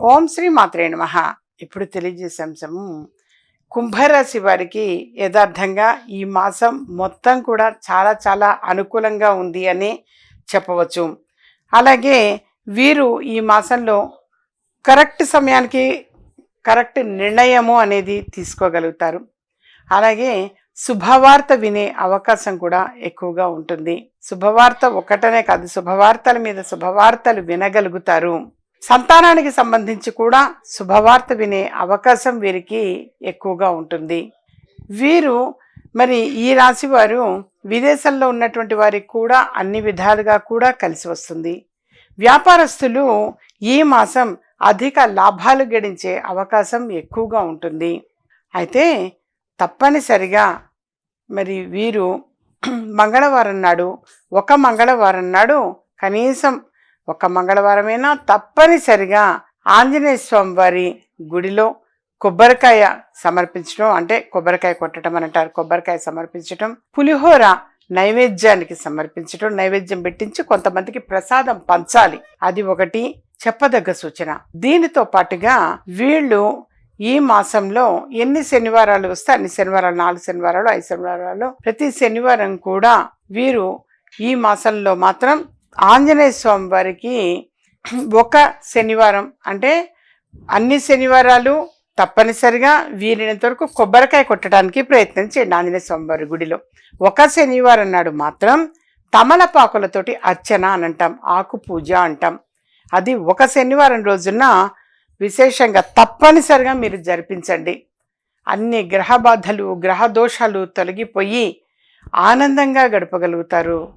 ఓం శ్రీ మాత్రే నమ. ఇప్పుడు తెలియజేసే అంశము కుంభరాశి వారికి యథార్థంగా ఈ మాసం మొత్తం కూడా చాలా చాలా అనుకూలంగా ఉంది అని చెప్పవచ్చు. అలాగే వీరు ఈ మాసంలో కరెక్ట్ సమయానికి కరెక్ట్ నిర్ణయము అనేది తీసుకోగలుగుతారు. అలాగే శుభవార్త వినే అవకాశం కూడా ఎక్కువగా ఉంటుంది. శుభవార్త ఒకటనే కాదు శుభవార్తల మీద శుభవార్తలు వినగలుగుతారు. సంతానానికి సంబంధించి కూడా శుభవార్త వినే అవకాశం వీరికి ఎక్కువగా ఉంటుంది. వీరు మరి ఈ రాశి వారు విదేశాల్లో ఉన్నటువంటి వారికి కూడా అన్ని విధాలుగా కూడా కలిసి వస్తుంది. వ్యాపారస్తులు ఈ మాసం అధిక లాభాలు గడించే అవకాశం ఎక్కువగా ఉంటుంది. అయితే తప్పనిసరిగా మరి వీరు మంగళవారం నాడు ఒక మంగళవారం నాడు కనీసం ఒక మంగళవారమైనా తప్పనిసరిగా ఆంజనేయ స్వామి వారి గుడిలో కొబ్బరికాయ సమర్పించడం అంటే కొబ్బరికాయ కొట్టడం అని అంటారు. కొబ్బరికాయ సమర్పించడం పులిహోర నైవేద్యానికి సమర్పించడం నైవేద్యం పెట్టించి కొంతమందికి ప్రసాదం పంచాలి. అది ఒకటి చెప్పదగ్గ సూచన. దీనితో పాటుగా వీళ్ళు ఈ మాసంలో ఎన్ని శనివారాలు వస్తే అన్ని శనివారాలు నాలుగు శనివారాలు ఐదు శనివారాలు ప్రతి శనివారం కూడా వీరు ఈ మాసంలో మాత్రం ఆంజనేయ స్వామి వారికి ఒక శనివారం అంటే అన్ని శనివారాలు తప్పనిసరిగా వీలైనంత వరకు కొబ్బరికాయ కొట్టడానికి ప్రయత్నం చేయండి ఆంజనేయ స్వామివారి గుడిలో. ఒక శనివారం నాడు మాత్రం తమలపాకులతోటి అర్చన అని అంటాం ఆకు పూజ అంటాం. అది ఒక శనివారం రోజున విశేషంగా తప్పనిసరిగా మీరు జరిపించండి. అన్ని గ్రహ బాధలు గ్రహ దోషాలు తొలగిపోయి ఆనందంగా గడపగలుగుతారు.